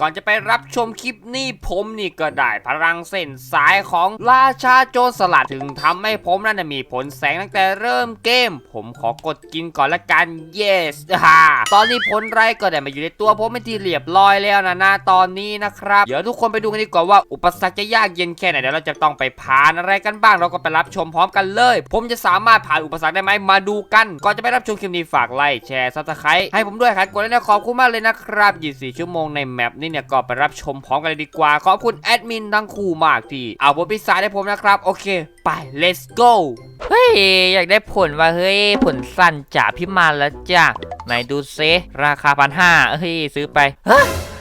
ก่อนจะไปรับชมคลิปนี้ผมนี่ก็ได้พลังเส้นสายของราชาโจรสลัดถึงทำให้ผมนั้นนะมีผลแสงตั้งแต่เริ่มเกม ผมขอกดกินก่อนละกัน yes ฮ่าตอนนี้ผลไรก็ได้มาอยู่ในตัวผมเป็นที่เรียบร้อยแล้วนะนะตอนนี้นะครับ เดี๋ยวทุกคนไปดูกันดีกว่าว่าอุปสรรคจะยากเย็นแค่ไหนเดี๋ยวเราจะต้องไปผ่านอะไรกันบ้าง เราก็ไปรับชมพร้อมกันเลย ผมจะสามารถผ่านอุปสรรคได้ไหมมาดูกันก่อนจะไปรับชมคลิปนี้ฝากไลค์แชร์ซับสไครต์ให้ผมด้วยครับกดไลค์นะขอบคุณมากเลยนะครับ24ชั่วชั่วโมงในแมปนี่เนี่ยก็ไปรับชมพร้อมกันเลยดีกว่า ขอบคุณแอดมินทั้งคู่มากที่เอาบทพิสาให้ผมนะครับ โอเค ไป let's go เฮ้ย อยากได้ผลว่าเฮ้ย ผลสั้นจ่าพิมานแล้วจ้ะไหนดูเซราคาพันห้าเฮ้ย ซื้อไปฮะ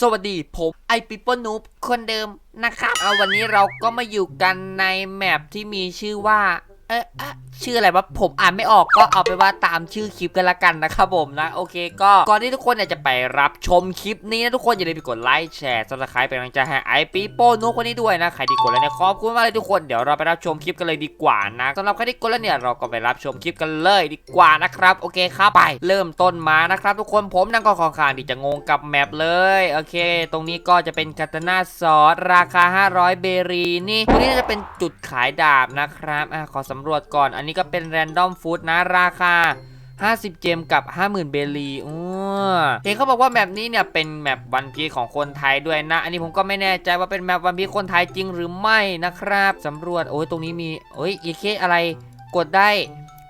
สวัสดีผมไอปิปเปอร์นูบคนเดิมนะครับเอาวันนี้เราก็มาอยู่กันในแมปที่มีชื่อว่า เออ ชื่ออะไรวะผมอ่านไม่ออกก็เอาไปว่าตามชื่อคลิปกันละกันนะครับผมนะโอเค ก็ก่อนที่ทุกคนเนี่ยจะไปรับชมคลิปนี้นะทุกคนอย่าลืมไปกดไลค์แชร์ซับสไครป์เป็นกำลังใจให้ไอปิโป้นูบคนนี้ด้วยนะใครที่กดแล้วเนี่ยขอบคุณมากเลยทุกคนเดี๋ยวเราไปรับชมคลิปกันเลยดีกว่านะสำหรับใครที่กดแล้วเนี่ยเราก็ไปรับชมคลิปกันเลยดีกว่านะครับโอเคครับไป เริ่มต้นมานะครับทุกคนผมนั่งก็ค่อนข้างที่จะงงกับแมปเลยโอเค ตรงนี้ก็จะเป็นคาตานาซอสราคา 500 เบรีนี่ตรงนี้จะเป็นจุดขายดาบนะครับอะขอสำรวจก่อนอันนี้ก็เป็นแรนดอมฟู้ดนะราคา 50 เจมกับ 50,000 เบลีอ้อเห็นเขาบอกว่าแมปนี้เนี่ยเป็นแมปวันพีของคนไทยด้วยนะ อันนี้ผมก็ไม่แน่ใจว่าเป็นแมปวันพีคนไทยจริงหรือไม่นะครับสำรวจโอ้ยตรงนี้มีโอ้ยอีเคสอะไร กดได้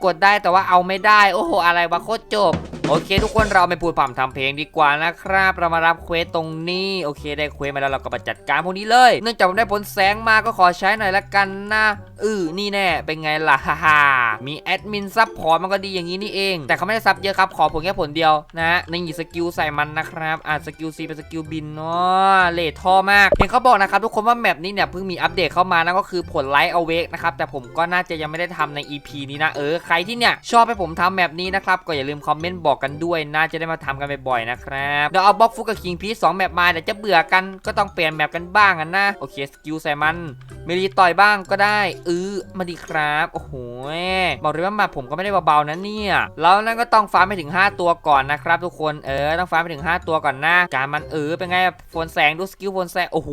กดได้แต่ว่าเอาไม่ได้ โอ้โหอะไรวะโคตรจบ โอเค ทุกคนเราไม่พูดผ่ำทำเพลงดีกว่านะครับ เรามารับเควสตรงนี้โอเค ได้เควสมาแล้วเราก็มาจัดการพวกนี้เลย เนื่องจากผมได้ผลแสงมาก็ขอใช้หน่อยละกันนะเออนี่แน่เป็นไงล่ะฮ่าฮ่ามีแอดมินซับพอร์ตมันก็ดีอย่างนี้นี่เอง แต่เขาไม่ได้ซับเยอะครับขอผลแค่ผลเดียวนะฮะนี่สกิลใส่มันนะครับอ่าสกิลซีเป็นสกิลบินเนาะเลทท่อมากเห็นเขาบอกนะครับทุกคนว่าแมปนี้เนี่ยเพิ่งมีอัปเดตเข้ามานั่นก็คือผลไลท์เอาเวกนะครับแต่ผมก็น่าจะยังไม่ได้ทำใน EP นี้นะเออใครที่เนี่ยชอบให้ผมทำแมปนี้นะครับก็อย่าลืมคอมเมนต์บอกกันด้วยน่าจะได้มาทำกันบ่อยๆนะครับเดี๋ยวเอาบล็อกฟุกกับคิงพีสองแมปมาเดี๋ยวจะเบื่อกันก็ต้องเปลี่ยนแมปกันบ้างนะโอเคสกิลใส่มันเมลีต่อยบ้างก็ได้เออมาดีครับโอ้โหบอกเลยว่ามปผมก็ไม่ได้เบาๆนะเนี่ยแล้วนั่นก็ต้องฟาร์มไปถึง 5 ตัวก่อนนะครับ ทุกคนเออต้องฟาร์มไปถึง 5 ตัวก่อนนะการมันเออเป็นไงฝนแสงดูสกิลฝนแสงโอ้โห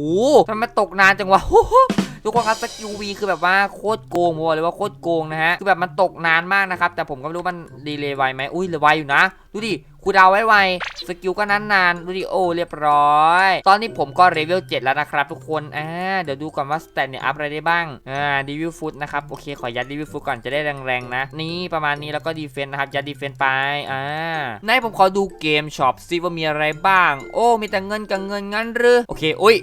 ทำไมมันตกนานจังวะ ทุกคนครับสกิลวีคือแบบว่าโคตรโกงบอกเลยว่าโคตรโกงนะฮะคือแบบมันตกนานมากนะครับแต่ผมก็ไม่รู้มันดีเลย์ไวไหมอุ้ยเลยไวอยู่นะดูดิคูดาวไว้ไวสกิลก็นานดูดิโอเรียบร้อย ตอนนี้ผมก็เลเวล7แล้วนะครับทุกคนอ่าเดี๋ยวดูก่อนว่าสเตตเนี่ยอัพอะไรได้บ้างอ่าดีวิวฟุตนะครับโอเคขอยัดดีวิวฟุตก่อนจะได้แรงๆนะ นี่ประมาณนี้แล้วก็ดีเฟนต์นะครับยัดดีเฟนต์ไปอ่าในผมขอดูเกมช็อปซิว่ามีอะไรบ้าง โอ้มีแต่เงินกับเงินงั้นหรือโอเคอุ้ย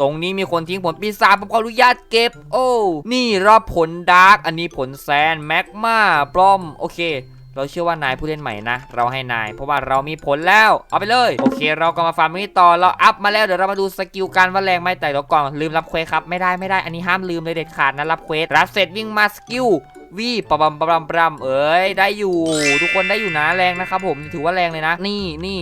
ตรงนี้มีคนทิ้งผลปีศาจผมขออนุญาตเก็บ โอ้ นี่รอบผลดาร์ก อันนี้ผลแซนแมกมาปลอม โอเคเราเชื่อว่านายผู้เล่นใหม่นะ เราให้นาย เพราะว่าเรามีผลแล้ว เอาไปเลย โอเค เราก็มาฟาร์มนี้ต่อ เราอัพมาแล้ว เดี๋ยวเรามาดูสกิลการว่าแรงไหมแต่เดี๋ยวก่อน ลืมรับเควสครับ ไม่ได้ ไม่ได้ อันนี้ห้ามลืมเลยเด็ดขาดนะ รับเควส รับเสร็จวิ่งมาสกิลวีปะบัมปะบัมปะบัมเอ้ย ได้อยู่ ทุกคนได้อยู่นะ แรงนะครับผม ถือว่าแรงเลยนะ นี่นี่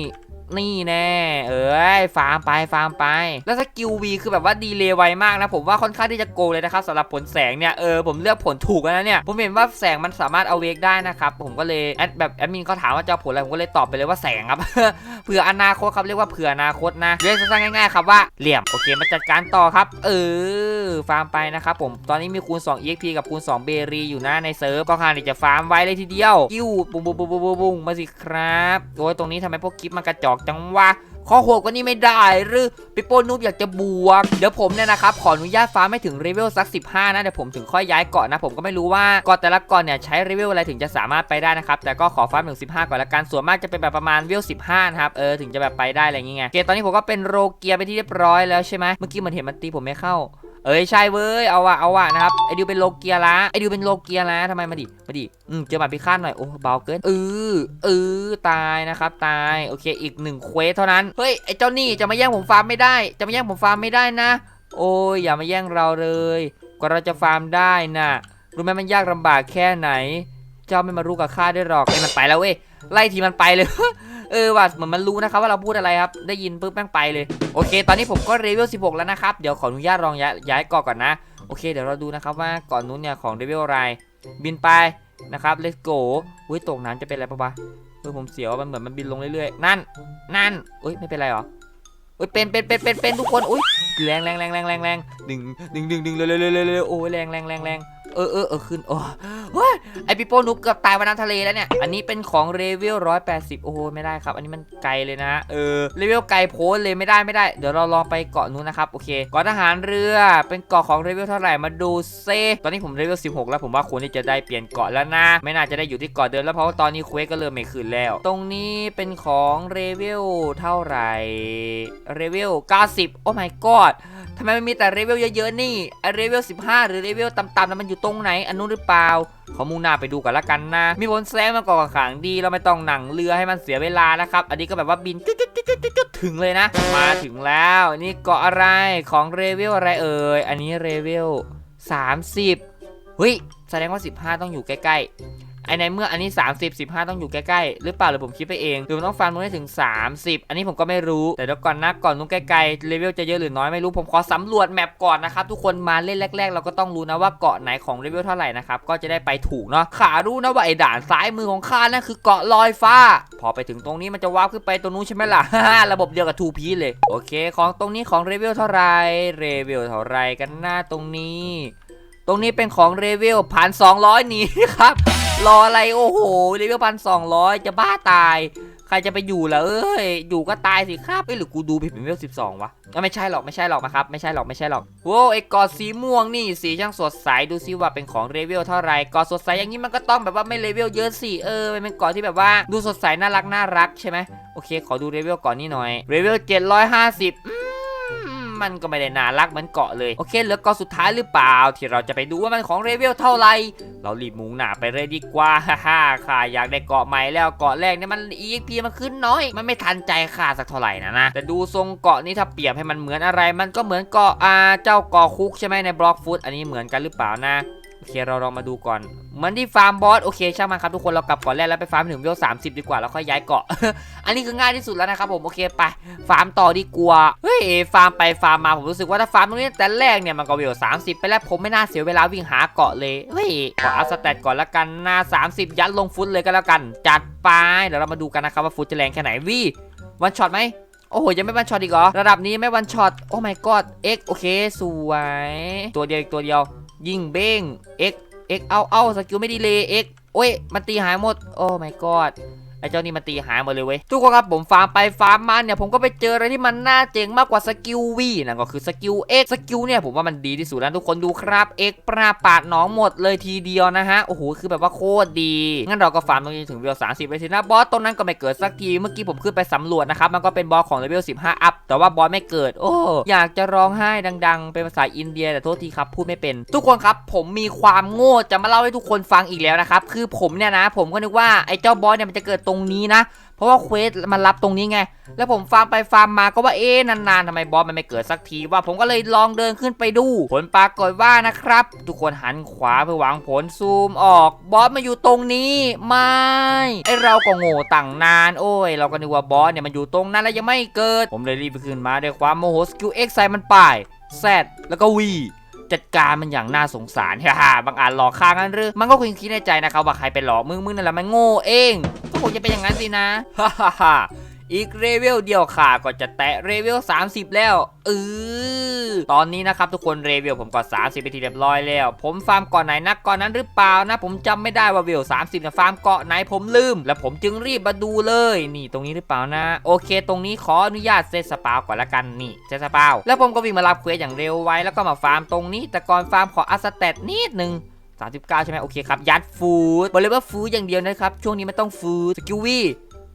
นี่แน่ เอ้ยฟาร์มไปฟาร์มไป แล้วสกิลวีคือแบบว่าดีเลย์ไวมากนะ ผมว่าค่อนข้างที่จะโกเลยนะครับสำหรับผลแสงเนี่ย เออผมเลือกผลถูกแล้วนะเนี่ย ผมเห็นว่าแสงมันสามารถเอาเวกได้นะครับ ผมก็เลยแอดแบบแอดมินเขาถามว่าจะเอผลอะไร ผมก็เลยตอบไปเลยว่าแสงครับ เผื่ออนาคตครับเรียกว่าเผื่ออนาคตนะเรียกสั้นๆง่ายๆครับว่าเหลี่ยมโอเคมาจัดการต่อครับ เออฟาร์มไปนะครับผมตอนนี้มีคูณ 2 EXP กับคูณ 2 เบรีอยู่นะในเซิร์ฟก็ค่อนข้างที่จะฟาร์มไว้เลยทีเดียวกิ้วบุ้งบุ้งบุ้งบุ้งบุ้งบุ้งมาสิครับโอ้ยตรงนี้ทำไมพวกคลิปมันกระจอกจังวะข้อหดกว่านี้ไม่ได้หรือปิโป้นูบอยากจะบวก เดี๋ยวผมเนี่ยนะครับ ขออนุญาตฟ้าไม่ถึงเลเวลสัก 15 นะ เดี๋ยวผมถึงค่อยย้ายเกาะนะ ผมก็ไม่รู้ว่าเกาะแต่ละเกาะเนี่ยใช้เลเวลอะไรถึงจะสามารถไปได้นะครับ แต่ก็ขอฟ้าถึง 15 ก่อนละกัน ส่วนมากจะเป็นแบบประมาณเวล 15 นะครับ เออ ถึงจะแบบไปได้อะไรอย่างเงี้ยโอเคตอนนี้ผมก็เป็นโรเกียไปที่เรียบร้อยแล้วใช่ไหมเมื่อกี้มันเห็นมันตีผมไม่เข้า เอ้ยใช่เว้ยเอาวะเอาวะนะครับไอดิวเป็นโลเกียละไอดิวเป็นโลเกียละทำไมมาดิมาดิอืมเจอหมาพิฆาตหน่อยโอ้เบาเกินเออเออตายนะครับตายโอเคอีกหนึ่งเควสเท่านั้นเฮ้ยไอเจ้านี่จะมาแย่งผมฟาร์มไม่ได้ จะมาแย่งผมฟาร์มไม่ได้นะ โอ้ยอย่ามาแย่งเราเลยกว่าเราจะฟาร์มได้น่ะรู้ไหมมันยากลำบากแค่ไหน เจ้าไม่มารู้กับข้าได้หรอกไอ้มันไปแล้วเว้ยไล่ทีมันไปเลย เออว่ะเหมือนมันรู้นะครับว่าเราพูดอะไรครับ ได้ยินปุ๊บแม่งไปเลย โอเค ตอนนี้ผมก็เลเวล16 แล้วนะครับ เดี๋ยวขออนุญาตลองย้ายย้ายเกาะก่อนนะ โอเค เดี๋ยวเราดูนะครับว่าเก่อนนู้นเนี่ยของเลเวลอะไร บินไปนะครับ let's go อุ้ยตกน้ำจะเป็นอะไรปะวะเออผมเสียวมันเหมือนมันบินลงเรื่อยๆ นั่น นั่นอุ้ยไม่เป็นไรหรออุ้ยเป็นเป็นเป็นเป็นเป็นทุกคน อุ้ยแรงแรงแรงแรงแรงแรงดึงดึงดึงดึงเรเร็วเร็วเร็วเร็วโอ้ยแรงแรงแรงแรง เออเออเออขึ้นโอ้เฮ้ยไอปิโป้นุบเกือบตายวันน้ำทะเลแล้วเนี่ย อันนี้เป็นของเลเวล180โอ้โหไม่ได้ครับ อันนี้มันไกลเลยนะเออเลเวลไกลโพ้เลยไม่ได้ไม่ได้ เดี๋ยวเราลองไปเกาะนู้นนะครับโอเคเกาะทหารเรือเป็นเกาะของเลเวลเท่าไหร่มาดูเซตอนนี้ผมเลเวล16แล้วผมว่าควรที่จะได้เปลี่ยนเกาะแล้วนะ ไม่น่าจะได้อยู่ที่เกาะเดิมแล้วเพราะว่าตอนนี้เควสก็เริ่มไม่ขึ้นแล้ว ตรงนี้เป็นของเลเวลเท่าไหร่เลเวล90โอ้ my god ทำไมมันมีแต่เลเวลเยอะๆนี่ไอเลเวล15หรือเลเวลต่ำๆนั้นมันอยู่ตรงไหนอันนู้นหรือเปล่าขอมุ่งหน้าไปดูกันละกันนะ มีผลแซงมาก่อนขังดี เราไม่ต้องหนังเรือให้มันเสียเวลานะครับ อันนี้ก็แบบว่าบินจุดถึงเลยนะ มาถึงแล้ว นี่เกาะอะไรของเรเวลอะไรเอ่ย อันนี้เรเวล30 เฮ้ย แสดงว่า 15 ต้องอยู่ใกล้ๆ ไอในเมื่ออันนี้ 30 15 ต้องอยู่ใกล้ๆ หรือเปล่าหรือผมคิดไปเองหรือมันต้องฟังนู้นให้ถึง 30 อันนี้ผมก็ไม่รู้ แต่เดี๋ยวก่อนนะก่อนนู้นใกล้ๆเลเวลจะเยอะหรือน้อยไม่รู้ผมขอสำรวจแมปก่อนนะครับทุกคนมาเล่นแรก ๆ เราก็ต้องรู้นะว่าเกาะไหนของเลเวลเท่าไหร่นะครับก็จะได้ไปถูกเนาะขารู้นะว่าไอด่านซ้ายมือของข้านั่นคือเกาะลอยฟ้า พอไปถึงตรงนี้มันจะวาร์ปขึ้นไปตรงนู้นใช่ไหมล่ะ ระบบเดียวกับทูพีเลยโอเค ของตรงนี้ของเลเวลเท่าไรเลเวลเท่าไรกันหน้าตรงนี้ ตรงนี้เป็นของเลเวลพันสองร้อยนี่ครับ รออะไรโอ้โหเลเวลพันสองร้อยจะบ้าตาย ใครจะไปอยู่ล่ะเอ้ย อยู่ก็ตายสิครับเอ้หรือกูดูผิดเป็นเลเวลสิบสองวะไม่ใช่หรอกไม่ใช่หรอกนะครับไม่ใช่หรอกไม่ใช่หรอกโว้ไอ้กอดสีม่วงนี่สีช่างสดใสดูซิว่าเป็นของเลเวลเท่าไหร่กอดสดใสอย่างนี้มันก็ต้องแบบว่าไม่เลเวลเยอะสิเออมันเป็นกอดที่แบบว่าดูสดใสน่ารักน่ารักใช่ไหมโอเค ขอดูเลเวลก่อนนี่หน่อยเลเวลเจ็ดร้อยห้าสิบ มันก็ไม่ได้น่ารักเหมือนเกาะเลย โอเคเหลือเกาะสุดท้ายหรือเปล่า ที่เราจะไปดูว่ามันของเลเวลเท่าไหร่เรารีบมุ่งหน้าไปเลยดีกว่าฮ่าฮ่าค่ะอยากได้เกาะใหม่แล้วเกาะแรกเนี่ยมัน EXP มันขึ้นน้อย มันไม่ทันใจค่าสักเท่าไหร่นะนะแต่ดูทรงเกาะนี้ถ้าเปรียบให้มันเหมือนอะไร มันก็เหมือนเกาะอ่าเจ้าเกาะคุกใช่ไหมในบล็อกฟุตอันนี้เหมือนกันหรือเปล่านะ เคเราลองมาดูก่อนเหมือนที่ฟาร์มบอสโอเคช่างมันครับทุกคนเรากลับก่อนแรกแล้วไปฟาร์มถึงเวลสามสิบดีกว่าแล้วค่อยย้ายเกาะ อันนี้คือง่ายที่สุดแล้วนะครับผมโอเคไปฟาร์มต่อดีกว่าเฮ้ยฟาร์มไปฟาร์มมาผมรู้สึกว่าถ้าฟาร์มตรงนี้แต่แรกเนี่ยมันก็เวล30ไปแล้วผมไม่น่าเสียเวลาวิ่งหาเกาะเลยเฮ้ยขออัพสแตทก่อนละกันหน้า30ยัดลงฟุตเลยก็แล้วกัน จัดไปเดี๋ยวเรามาดูกันนะครับว่าฟุตจะแรงแค่ไหนวีวันช็อตไหมโอ้โห ยังไม่วันช็อตอีกเหรอ ระดับนี้ไม่วันช็อต โอ้ my god x โอเค สวย ตัวเดียวอีกตัวเดียว ยิงเบ้ง x x เอาเอาสกิลไม่ดีเลย x โอ้ย มันตีหายหมด โอ้ my god ไอ้เจ้านี่มันตีหายหมดเลยเว้ยทุกคนครับผมฟาร์มไปฟาร์มมาเนี่ยผมก็ไปเจออะไรที่มันน่าเจ๋งมากกว่าสกิลวีนั่นก็คือสกิล X สกิลเนี่ยผมว่ามันดีที่สุดแล้วทุกคนดูครับ X ปราปาดน้องหมดเลยทีเดียวนะฮะโอ้โหคือแบบว่าโคตรดีงั้นเราก็ฟาร์มตรงนี้ถึงเวล30เลยสินะบอสตรงนั้นก็ไม่เกิดสักทีเมื่อกี้ผมขึ้นไปสำรวจนะครับมันก็เป็นบอสของเลเวล15อัพแต่ว่าบอสไม่เกิด โอ้อยากจะร้องไห้ดัง ๆ เป็นภาษาอินเดียแต่โทษทีครับพูดไม่เป็น ทุกคนครับผมมีความโง่จะมาเล่าให้ทุกคนฟังอีกแล้วนะครับคือผมเนี่ยนะ ผมก็นึกว่าไอ้เจ้าบอสเนี่ยมันจะเกิดตรงนี้นะ เพราะว่าเควสมันรับตรงนี้ไง แล้วผมฟาร์มไปฟาร์มมาก็ว่าเอ๊ะนานๆทำไมบอสมันไม่เกิดสักทีว่าผมก็เลยลองเดินขึ้นไปดู ผลปรากฏว่านะครับ ทุกคนหันขวาเพื่อหวังผลซูมออกบอสมาอยู่ตรงนี้ไม่ไอเราก็โง่ตั้งนาน โอ้ย เราก็นึกว่าบอสเนี่ยมันอยู่ตรงนั้นแล้วยังไม่เกิด ผมเลยรีบไปขึ้นมาด้วยความโมโหสกิลเอ็กไซมันป่ายแซดแล้วก็วี จัดการมันอย่างน่าสงสารฮ่าๆบางอาจหลอกข้างันหรือมันก็คงคิดในใจนะครับว่าใครไปหลอกมึงมึงนั่นแหละมันโง่เองก็คงจะเป็นอย่างนั้นสินะฮ่าฮ่าฮ่า อีกเรเวลเดียวค่ะก็จะแตะเรเวล30 แล้วเออตอนนี้นะครับทุกคนเรเวลผมก็ 30ไปทีเรียบร้อยแล้ว ผมฟาร์มก่อนไหนนักก่อนนั้นหรือเปล่านะ ผมจำไม่ได้ว่าเวล30นี่ยฟาร์มเกาะไหนผมลืม แล้วผมจึงรีบมาดูเลย นี่ตรงนี้หรือเปล่านะ โอเค ตรงนี้ขออนุญาตเซตสปาวก่อนละกันนี่เซตสปาวแล้วผมก็วิ่งมารับเควสอย่างเร็วไวแล้วก็มาฟาร์มตรงนี้ แต่ก่อนฟาร์มขออัสเตตนิดนึง39 ใช่ไหมโอเคครับ ยัดฟูดบอกเลยว่าฟูดอย่างเดียวนะครับ ช่วงนี้ไม่ต้องฟูดสกิลวี่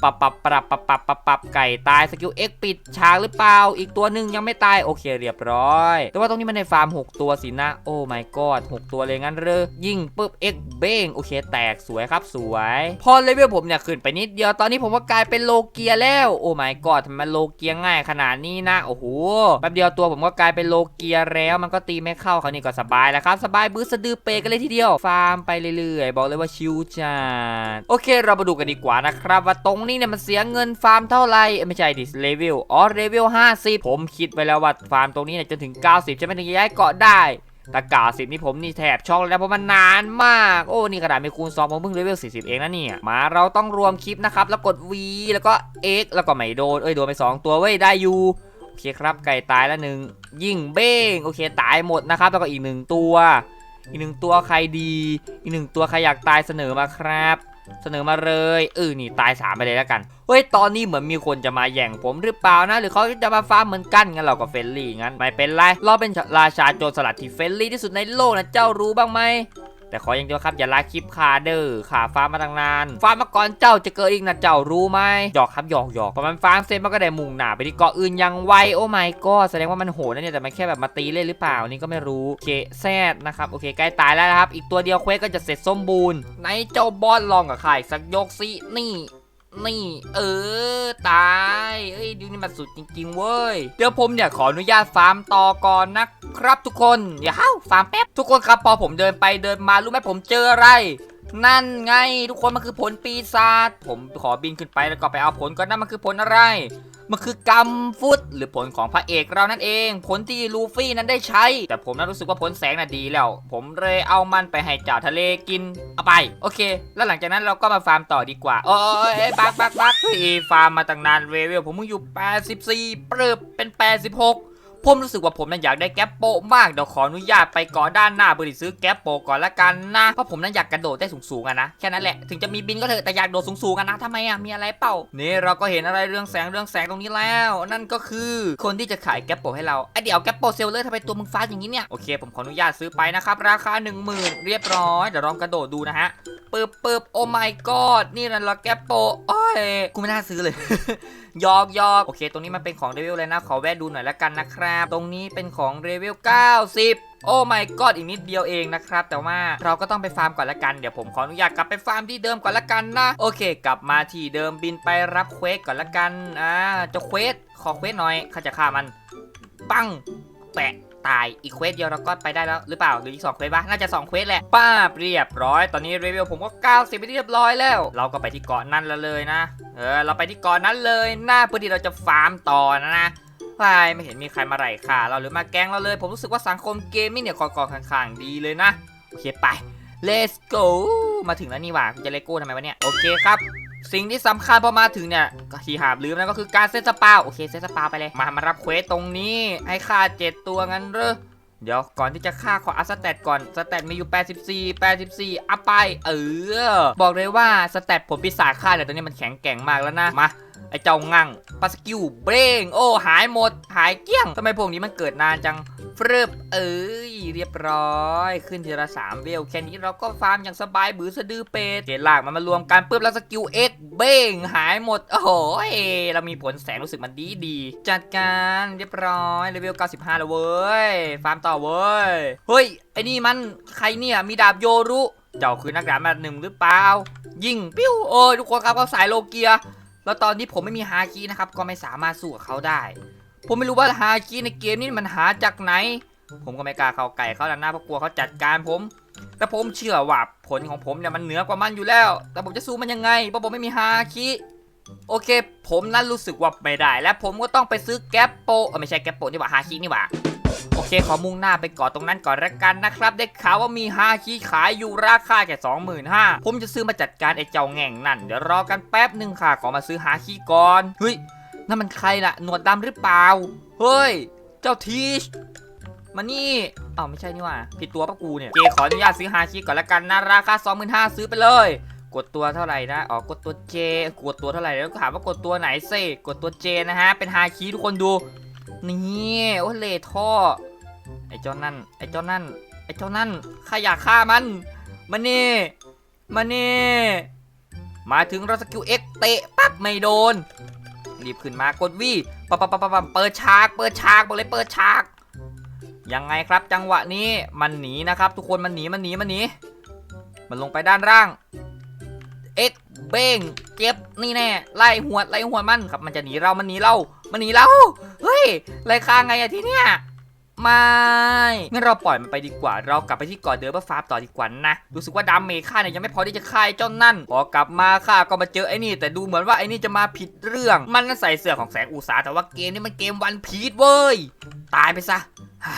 ปรับปรับปรับปรับปรับปรับปรับไก่ตายสกิล X ปิดฉากหรือเปล่า อีกตัวหนึ่งยังไม่ตายโอเคเรียบร้อย แต่ว่าตรงนี้มันในฟาร์ม 6 ตัวสินะ โอ้ my god 6 ตัวเลยงั้นเรอยิงปุ๊บ X เบ้งโอเคแตกสวยครับสวย พอเลเวลผมเนี่ยขึ้นไปนิดเดียวตอนนี้ผมก็กลายเป็นโลเกียแล้วโอ้ my god ทำไมโลเกียง่ายขนาดนี้นะโอ้โหแป๊บเดียวตัวผมก็กลายเป็นโลเกียแล้วมันก็ตีไม่เข้าคราวนี้ก็สบายแล้วครับสบายบื้อสะดือเปกันเลยทีเดียว ฟาร์มไปเรื่อยๆ บอกเลยว่าชิวจัดโอเค เรามาดูกันดีกว่านะครับว่าตรงนี้เนี่ยมันเสียเงินฟาร์มเท่าไหร่ไม่ใช่ดิเลเวลอ๋อเลเวล50 ผมคิดไว้แล้วว่าฟาร์มตรงนี้เนี่ยจนถึง 90จะไม่ถึงจะย้ายเกาะได้แต่กาสิบนี่ผมนี่แถบช็อกแล้วเพราะมันนานมาก โอ้ นี่กระดาษไม่คูณ2ผมเพิ่งเลเวล40เองนะเนี่ย มาเราต้องรวมคลิปนะครับ แล้วกด V แล้วก็ X แล้วก็ไม่โดน เอ้ย โดนไป 2 ตัวเว้ย ได้อยู่ โอเคครับ ไก่ตายแล้วหนึ่ง ยิงเบ้ง โอเค ตายหมดนะครับ แล้วก็อีกหนึ่งตัว อีกหนึ่งตัวใครดี อีกหนึ่งตัวใครอยากตายเสนอมาครับ เสนอมาเลยเออนี่ตายสามไปเลยแล้วกันเฮ้ยตอนนี้เหมือนมีคนจะมาแย่งผมหรือเปล่านะ หรือเขาจะมาฟ้ามเหมือนกันงั้นเราก็เฟรนลี่งั้นไม่เป็นไรเราเป็นราชาโจรสลัดที่เฟรนลี่ที่สุดในโลกนะเจ้ารู้บ้างไหม แต่ขออย่างเดียวครับอย่าลากคลิปคาเดอร์ขาฟาร์มมาตั้งนานฟาร์มมาก่อนเจ้าจะเกิดอีกนะเจ้ารู้ไหมหยอกครับหยอกหยอกพอมันฟาร์มเสร็จมันก็ได้มุ่งหน้าไปที่เกาะอื่นอยังไวโอ้ไม่ก็แสดงว่ามันโหดนะเนี่ยแต่มันแค่แบบมาตีเล่นหรือเปล่านี่ก็ไม่รู้เคแซดนะครับโอเคใกล้ตายแล้วนะครับอีกตัวเดียวเควสก็จะเสร็จสมบูรณ์ในเจ้าบอสลองกับใครสักยกสินี่ นี่ เออ ตาย เอ้ยดูนี่มันสุดจริงๆเว้ย เดี๋ยวผมเนี่ยขออนุญาตฟาร์มต่อก่อนนะครับทุกคนอย่าเฮ้าฟาร์มแป๊บ ทุกคนครับพอผมเดินไปเดินมารู้ไหมผมเจออะไร นั่นไง ทุกคนมันคือผลปีศาจผมขอบินขึ้นไปแล้วก็ไปเอาผลก่อนนะมันคือผลอะไร มันคือกำฟุตหรือผลของพระเอกเรานั่นเอง ผลที่ลูฟี่นั้นได้ใช้ แต่ผมนั้นรู้สึกว่าผลแสงน่ะดีแล้ว ผมเลยเอามันไปให้จ่าทะเลกินเอาไป โอเค แล้วหลังจากนั้นเราก็มาฟาร์มต่อดีกว่าโอ้ยเอ้ยบักบักบักเฮ้ยฟาร์มมาตั้งนานเวลผมมึงอยู่ 84 เปิบเป็น 86 ผมรู้สึกว่าผมนั้นอยากได้แก๊ปโปมากเดี๋ยวขออนุญาตไปก่อด้านหน้าบริซื้อแก๊ปโปก่อนละกันนะเพราะผมนั้นอยากกระโดดได้สูงๆอะนะแค่นั้นแหละถึงจะมีบินก็เถอะแต่อยากโดดสูงๆกันนะทำไมอะมีอะไรเปล่านี่เราก็เห็นอะไรเรื่องแสงเรื่องแสงตรงนี้แล้ว นั่นก็คือคนที่จะขายแก๊ปโปให้เราไอเดี๋ยวแก๊ปโปเซลเลอร์ทำไมตัวมึงฟ้าอย่างนี้เนี่ยโอเคผมขออนุญาตซื้อไปนะครับราคา 1 0,000 เรียบร้อยเดี๋ยวลองกระโดดดูนะฮะ ปึ๊บปึ๊บโอ้ my god นี่นั่นเหรอแก๊ปโปะโอ้ยกูไม่น่าซื้อเลย ยอกยอกโอเค ตรงนี้มันเป็นของเรเวลเลยนะ ขอแวะดูหน่อยละกันนะครับ ตรงนี้เป็นของเรเวล90โอ้ my god อีกนิดเดียวเองนะครับ แต่ว่าเราก็ต้องไปฟาร์มก่อนละกัน เดี๋ยวผมขออนุญาตกลับไปฟาร์มที่เดิมก่อนละกันนะ โอเค กลับมาที่เดิมบินไปรับเควสก่อนละกัน อ่าจะเควสขอเควสหน่อยข้าจะฆ่ามัน ปังแปะ ตายอีกเควสเดียวเราก็ไปได้แล้วหรือเปล่าหรืออีกสองเควสปะน่าจะสองเควสแหละป้าเรียบร้อย ตอนนี้เรเวลผมก็ 90ไปที่เรียบร้อยแล้ว เราก็ไปที่เกาะนั้นแล้วเลยนะ เออเราไปที่เกาะนั้นเลยหนะเพื่อที่เราจะฟาร์มต่อนะนะวายไม่เห็นมีใครมาไล่ข่าเราหรือมาแกล้งเราเลย ผมรู้สึกว่าสังคมเกมมิ่งเนี่ยกอกๆข้างๆดีเลยนะโอเคไป let's go มาถึงแล้วนี่หว่าจะเลโก้ทำไมวะเนี่ยโอเคครับ สิ่งที่สำคัญพอมาถึงเนี่ยก็ที่หาบลืมนะก็คือการเซตสปาโอเคเซตสปาไปเลยมามารับเควสตรงนี้ให้ค่าเจ็ดตัวงั้นเหรอเดี๋ยวก่อนที่จะฆ่าขออัพสแตทก่อนสแตทมีอยู่ 84 84 อัพไปเออ บอกเลยว่าสแตทผลปีศาจฆ่าเนี่ยตอนนี้มันแข็งแกร่งมากแล้วนะ มา ไอเจ้างั่งปาสกิลเบรงโอ้ หายหมด หายเกลี้ยงทำไมพวกนี้มันเกิดนานจัง ฟรึบเอ้ยเรียบร้อย ขึ้นทีละสามเวลแค่นี้เราก็ฟาร์มอย่างสบายบือสะดือเป็ดเจลากมันมารวมกันปุ๊บแล้วสกิลเอ็กเบ้งหายหมด โอ้โหเรามีผลแสงรู้สึกมันดีดีจัดการเรียบร้อยเลเวล95 แล้วเว้ย ฟาร์มต่อเว้ย เฮ้ย ไอ้นี่มันใครเนี่ยมีดาบโยรุเจ้าคือนักดาบแบบหนึ่งหรือเปล่า ยิงปิ้วโอ้ยทุกคนครับเขาสายโลเกีย แล้วตอนนี้ผมไม่มีฮาคินะครับก็ไม่สามารถสู้กับเขาได้ ผมไม่รู้ว่าฮาคิในเกมนี้มันหาจากไหน ผมก็ไม่กล้าเข้าไก่เขาแล้วนะเพราะกลัวเขาจัดการผม แต่ผมเชื่อว่าผลของผมเนี่ยมันเหนือกว่ามันอยู่แล้ว แต่ผมจะสู้มันยังไงเพราะผมไม่มีฮาคิโอเค ผมนั้นรู้สึกว่าไม่ได้ และผมก็ต้องไปซื้อแก๊ปโปเออไม่ใช่แก๊ปโปนี่หว่าฮาคินี่หว่าโอเค ขอมุ่งหน้าไปกาะตรงนั้นก่อนละกันนะครับ ได้ข่าวว่ามีฮาคิขายอยู่ราคาแค่สองหมื่นห้าผมจะซื้อมาจัดการไอ้เจ้าแง่งนั่น เดี๋ยวรอกันแป๊บหนึ่งค่ะ ขอมาซื้อฮาคิก่อน เฮ้ย นั่นมันใครล่ะ หนวดดำหรือเปล่า เฮ้ย เจ้าทีช มานี่อ้าวไม่ใช่นี่ว่า ผิดตัวปะกูเนี่ย เจขออนุญาตซื้อฮาคิก่อนละกันนะ ราคา 25,000ซื้อไปเลย กดตัวเท่าไหร่นะ อ๋อ กดตัวเจ กดตัวเท่าไหร่แล้วถามว่ากดตัวไหนเซ่กดตัวเจนะฮะ เป็นฮาคิทุกคนดู นี่ โอ้เลท่อ ไอ้เจ้านั่น ไอ้เจ้านั่น ไอ้เจ้านั่นข้าอยากฆ่ามัน มานี่ มานี่ มาถึงเราสกิล X เตะปั๊บไม่โดน รีบขึ้นมากดวีปั๊บปั๊บปั๊บปั๊บเปิดฉากเปิดฉากบอกเลยเปิดฉากยังไงครับจังหวะนี้มันหนีนะครับ ทุกคนมันหนีมันหนีมันหนีมันลงไปด้านล่างเอ็กเบ้งเจ็บนี่แน่ไล่หัวไล่หัวมันครับ มันจะหนีเรามันหนีเรา มันหนีเราเฮ้ยไล่ค้างไงอะที่เนี้ย ไม่งั้นเราปล่อยมันไปดีกว่า เรากลับไปที่เกาะเดิมเพื่อฟาร์มต่อดีกว่านะ รู้สึกว่าดาเมจค่าเนี่ยยังไม่พอที่จะฆ่าเจ้านั่น พอกลับมาค่าก็มาเจอไอ้นี่ แต่ดูเหมือนว่าไอ้นี่จะมาผิดเรื่อง มันนั่นใส่เสื้อของแสงอุตสาแต่ว่าเกมนี้มันเกมวันพีชเว้ย ตายไปซะ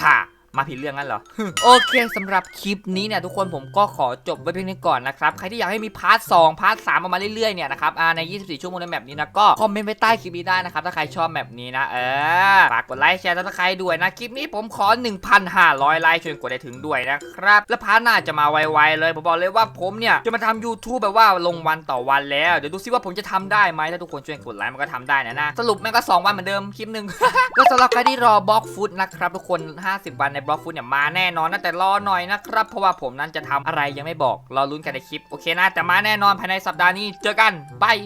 ฮ่า มาผิดเรื่องงั้นเหรอ โอเคสำหรับคลิปนี้เนี่ยทุกคนผมก็ขอจบไว้เพียงนี้ก่อนนะครับ ใครที่อยากให้มีพาร์ท2พาร์ท3ออกมาเรื่อยๆเนี่ยนะครับอ่าใน 24 ชั่วโมงในแมปนี้นะก็คอมเมนต์ไว้ใต้คลิปนี้ได้นะครับ ถ้าใครชอบแมปนี้นะเออฝากกดไลค์แชร์ถ้าใครด้วยนะ คลิปนี้ผมขอ 1,500 ไลค์ชวยกดได้ถึงด้วยนะครับ และพาร์ทหน้าจะมาไวๆเลยผมบอกเลยว่าผมเนี่ยจะมาทำ YouTube แบบว่าลงวันต่อวันแล้วเดี๋ยวดูซิว่าผมจะทำได้ไหมถ้าทุกคนช่วยกดไลค์มันก็ทำได้นะนะสรุปแม่งก็ 2 วันเหมือนเดิมคลิปหนึ่งก็สำหรับใครที่รอบล็อกฟุตนะครับทุกคน 50 วันในบล็อกฟุตเนี่ยมาแน่นอนนะแต่รอหน่อยนะครับเพราะว่าผมนั้นจะทำอะไรยังไม่บอกรอลุ้นกันในคลิปโอเคนะแต่มาแน่นอนภายในสัปดาห์นี้เจอกันบาย